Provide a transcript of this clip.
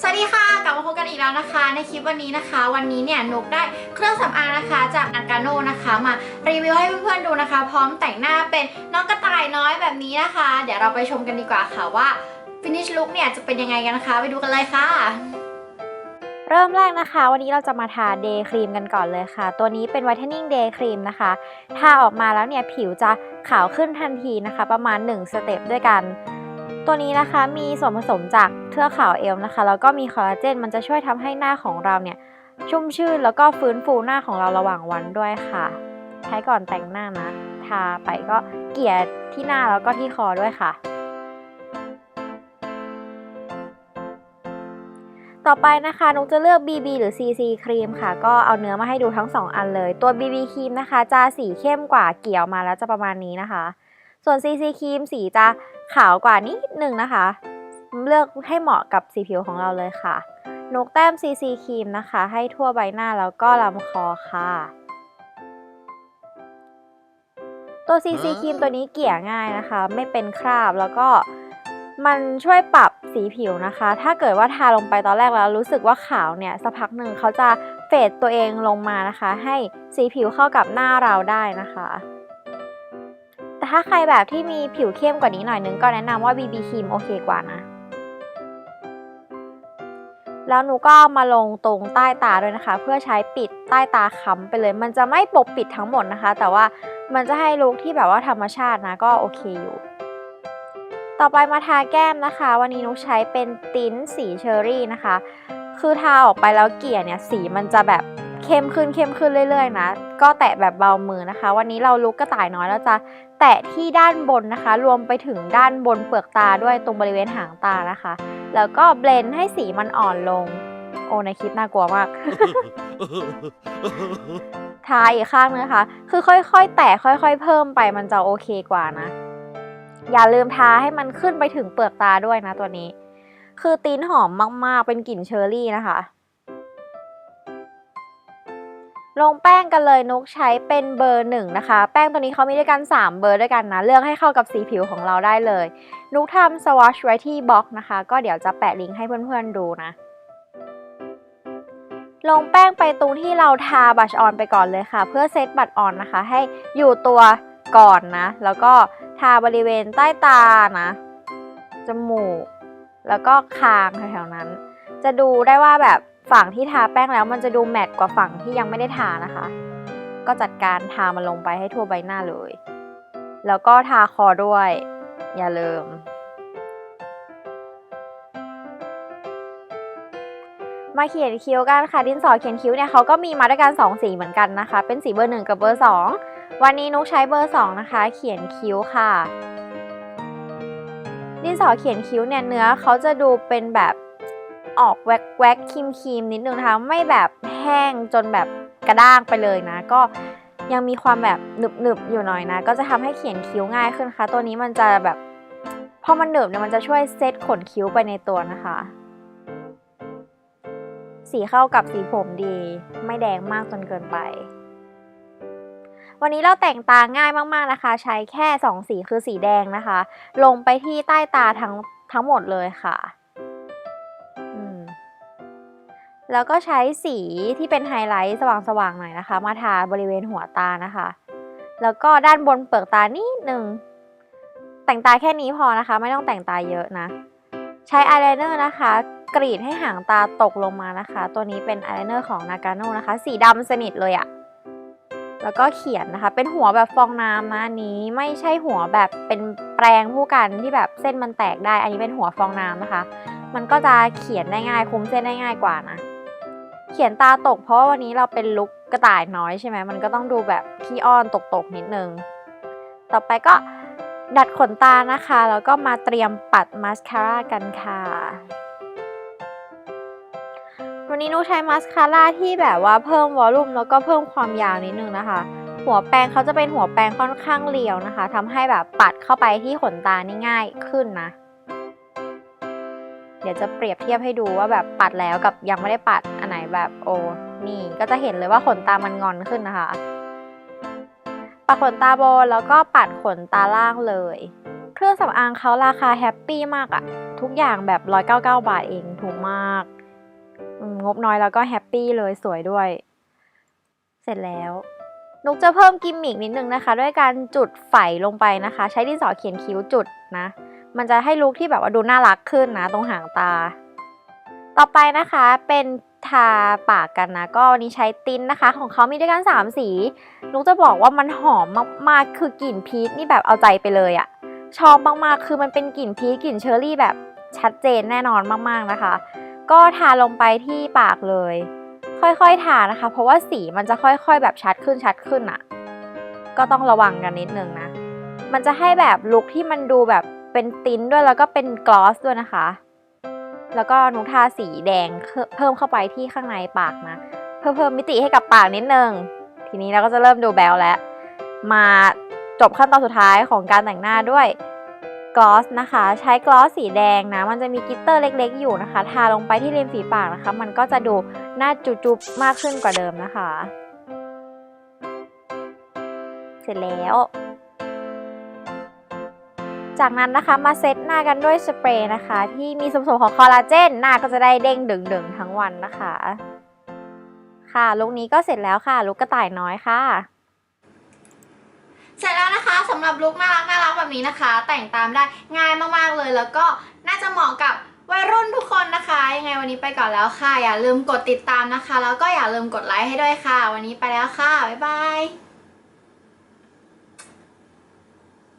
สวัสดีค่ะ กลับมาพบกันอีกแล้วนะคะ ในคลิปวันนี้นะคะ วันนี้เนี่ยนุกได้เครื่องสำอางนะคะ จากนากาโนนะคะ มารีวิวให้เพื่อนๆดูนะคะ พร้อมแต่งหน้าเป็นน้องกระต่ายน้อยแบบนี้นะคะ เดี๋ยวเราไปชมกันดีกว่าค่ะว่า finish look เนี่ยจะเป็นยังไงกันนะคะ ไปดูกันเลยค่ะเริ่มแรกนะคะ วันนี้เราจะมาทาเดย์ครีมกันก่อนเลยค่ะ ตัวนี้เป็น whitening day cream นะคะทาออกมาแล้วเนี่ยผิวจะขาวขึ้นทันทีนะคะ ประมาณ 1 สเต็ปด้วยกัน ตัวนี้นะคะมีส่วนผสมจากเทือกขาวเอลนะคะ แล้วก็มีคอลลาเจนมันจะช่วยทำให้หน้าของเราเนี่ยชุ่มชื่นแล้วก็ฟื้นฟูหน้าของเราระหว่างวันด้วยค่ะ ใช้ก่อนแต่งหน้านะ ทาไปก็เกลี่ยที่หน้าแล้วก็ที่คอด้วยค่ะ ต่อไปนะคะนุกจะเลือก BB หรือ CC ครีมค่ะ ก็เอาเนื้อมาให้ดูทั้ง 2 อันเลย ตัว BB ครีมนะคะ จะสีเข้มกว่าเกี่ยวมาแล้วจะประมาณนี้นะคะ ส่วน CC ครีมสีจะขาวกว่านิดนึงนะคะ เลือกให้เหมาะกับสีผิวของเราเลยค่ะนกแต้ม CC ครีมนะคะ ให้ทั่วใบหน้าแล้วก็ลำคอค่ะ ตัว CC ครีมตัวนี้เกลี่ยง่ายนะคะ ไม่เป็นคราบแล้วก็มันช่วยปรับสีผิวนะคะ ถ้าเกิดว่าทาลงไปตอนแรกแล้วรู้สึกว่าขาวเนี่ยสักพักหนึ่งเขาจะเฟดตัวเองลงมานะคะ ให้สีผิวเข้ากับหน้าเราได้นะคะ แต่ถ้าใครแบบที่มีผิวเข้มกว่านี้หน่อยนึงก็แนะนำว่า BB ครีมโอเคกว่านะ แล้วหนูก็มาลงตรงใต้ตาด้วยนะคะ เพื่อใช้ปิดใต้ตาค้ำไปเลย มันจะไม่ปกปิดทั้งหมดนะคะ แต่ว่ามันจะให้ลุคที่แบบว่าธรรมชาตินะก็โอเคอยู่ต่อไปมาทาแก้มนะคะ วันนี้นุกใช้เป็นติ้นสีเชอรี่นะคะ คือทาออกไปแล้วเกลี่ยเนี่ยสีมันจะแบบ เข้มขึ้นเข้มขึ้นเรื่อยๆ นะ ก็แตะแบบเบามือนะคะ วันนี้เราลุกกระต่ายน้อยแล้วจะแตะที่ด้านบนนะคะ รวมไปถึงด้านบนเปลือกตาด้วยตรงบริเวณหางตานะคะ แล้วก็เบลนด์ให้สีมันอ่อนลง โอ้ในคลิปน่ากลัวมากทาอีกข้างนึงนะคะ คือค่อยๆ แตะค่อย ๆ เพิ่มไปมันจะโอเคกว่านะ อย่าลืมทาให้มันขึ้นไปถึงเปลือกตาด้วยนะตัวนี้ คือตีนหอมมากๆเป็นกลิ่นเชอร์รี่นะคะ ลงแป้งกันเลยนุกใช้เป็นเบอร์หนึ่งนะคะ แป้งตัวนี้เขามีด้วยกัน 3 เบอร์ด้วยกันนะ เลือกให้เข้ากับสีผิวของเราได้เลย นุกทำสวอชไว้ที่บล็อกนะคะ ก็เดี๋ยวจะแปะลิงก์ให้เพื่อนๆดูนะ ลงแป้งไปตรงที่เราทาบัชออนไปก่อนเลยค่ะ เพื่อเซตบัตออนนะคะ ให้อยู่ตัวก่อนนะ แล้วก็ทาบริเวณใต้ตานะจมูก แล้วก็คางแถวๆนั้น จะดูได้ว่าแบบ ฝั่งที่ทาแป้งแล้วมันจะดูแมตต์กว่าฝั่งที่ยังไม่ได้ทานะคะ ก็จัดการทามันลงไปให้ทั่วใบหน้าเลย แล้วก็ทาคอด้วย อย่าลืม มาเขียนคิ้วกันค่ะ ดินสอเขียนคิ้วเนี่ยเขาก็มีมาด้วยกัน2สีเหมือนกันนะคะ เป็นสีเบอร์ 1 กับเบอร์ 2 วันนี้นุกใช้เบอร์ 2 นะคะ เขียนคิ้วค่ะ ดินสอเขียนคิ้วเนี่ยเนื้อเขาจะดูเป็นแบบ ออกแวกแวกครีมครีมๆนิดนึงนะคะ ไม่แบบแห้งจนแบบกระด้างไปเลยนะ ก็ยังมีความแบบหนึบหนึบๆอยู่หน่อยนะ ก็จะทำให้เขียนคิ้วง่ายขึ้นค่ะ ตัวนี้มันจะแบบพอมันหนึบเนี่ยมันจะช่วยเซตขนคิ้วไปในตัวนะคะ สีเข้ากับสีผมดี ไม่แดงมากจนเกินไป วันนี้เราแต่งตาง่ายมากๆนะคะ ใช้แค่ 2 สีคือสีแดงนะคะ ลงไปที่ใต้ตาทั้งทั้งหมดเลยค่ะ แล้วก็ใช้สีที่เป็นไฮไลท์สว่างๆหน่อยนะคะ มาทาบริเวณหัวตานะคะ แล้วก็ด้านบนเปลือกตานิดนึงแต่งตาแค่นี้พอนะคะ ไม่ต้องแต่งตาเยอะนะ ใช้อายไลเนอร์นะคะ กรีดให้หางตาตกลงมานะคะ ตัวนี้เป็นอายไลเนอร์ของ Nagano นะคะ สีดำสนิทเลยอะแล้วก็เขียนนะคะ เป็นหัวแบบฟองน้ำนะอันนี้ไม่ใช่หัวแบบเป็นแปรงผู้กันที่แบบเส้นมันแตกได้ อันนี้เป็นหัวฟองน้ำนะคะ มันก็จะเขียนได้ง่ายคุมเส้นได้ง่ายกว่านะ เขียนตาตก เพราะว่าวันนี้เราเป็นลุคกระต่ายน้อยใช่ไหมมันก็ต้องดูแบบขี้อ้อนตกๆนิดนึง ต่อไปก็ดัดขนตานะคะ แล้วก็มาเตรียมปัดมาสคาร่ากันค่ะ วันนี้นุใช้มาสคาร่าที่แบบว่าเพิ่มวอลลุ่มแล้วก็เพิ่มความยาวนิดนึงนะคะ หัวแปรงเขาจะเป็นหัวแปรงค่อนข้างเรียวนะคะทำให้แบบปัดเข้าไปที่ขนตานี่ง่ายขึ้นนะ เดี๋ยวจะเปรียบเทียบให้ดูว่าแบบปัดแล้วกับยังไม่ได้ปัดอันไหนแบบโอ้นี่ก็จะเห็นเลยว่าขนตามันงอนขึ้นนะคะ ปัดขนตาบนแล้วก็ปัดขนตาล่างเลย เครื่องสำอางเขาราคาแฮปปี้มากอะทุกอย่างแบบ 199 บาทเองถูกมาก งบน้อยแล้วก็แฮปปี้เลยสวยด้วย เสร็จแล้วนุกจะเพิ่มกิมมิกนิดนึงนะคะ ด้วยการจุดไฝลงไปนะคะ ใช้ดินสอเขียนคิ้วจุดนะ มันจะให้ลุคที่แบบว่าดูน่ารักขึ้นนะตรงหางตา ต่อไปนะคะเป็นทาปากกันนะ ก็วันนี้ใช้ติ้นนะคะ ของเขามีด้วยกัน 3 สีนุกจะบอกว่ามันหอมมากๆ คือกลิ่นพีชนี่แบบเอาใจไปเลยอะชอบมากๆ คือมันเป็นกลิ่นพีชกลิ่นเชอร์รี่แบบชัดเจนแน่นอนมากๆนะคะ ก็ทาลงไปที่ปากเลย ค่อยๆทานะคะ เพราะว่าสีมันจะค่อยๆ แบบชัดขึ้นชัดขึ้นอะก็ต้องระวังกันนิดนึงนะ มันจะให้แบบลุคที่มันดูแบบ เป็นติ้นด้วยแล้วก็เป็นกลอสด้วยนะคะ แล้วก็นุกทาสีแดงเพิ่มเข้าไปที่ข้างในปากนะเพิ่มเพิ่มมิติให้กับปากนิดนึง ทีนี้เราก็จะเริ่มดูแบลแล้ว มาจบขั้นตอนสุดท้ายของการแต่งหน้าด้วยกลอสนะคะ ใช้กลอสสีแดงนะ มันจะมีกิตเตอร์เล็ก ๆ อยู่นะคะ ทาลงไปที่ริมฝีปากนะคะ มันก็จะดูหน้าจุบๆมากขึ้นกว่าเดิมนะคะ เสร็จแล้ว จากนั้นนะคะมาเซตหน้ากันด้วยสเปรย์นะคะ ที่มีส่วนผสมของคอลลาเจนหน้าก็จะได้เด้งดึงๆทั้งวันนะคะ ค่ะลุคนี้ก็เสร็จแล้วค่ะลุคกระต่ายน้อยค่ะ เสร็จแล้วนะคะสำหรับลุคน่ารักน่ารักแบบนี้นะคะ แต่งตามได้ง่ายมากๆเลย แล้วก็น่าจะเหมาะกับวัยรุ่นทุกคนนะคะ ยังไงวันนี้ไปก่อนแล้วค่ะ อย่าลืมกดติดตามนะคะ แล้วก็อย่าลืมกดไลค์ให้ด้วยค่ะ วันนี้ไปแล้วค่ะบ๊ายบาย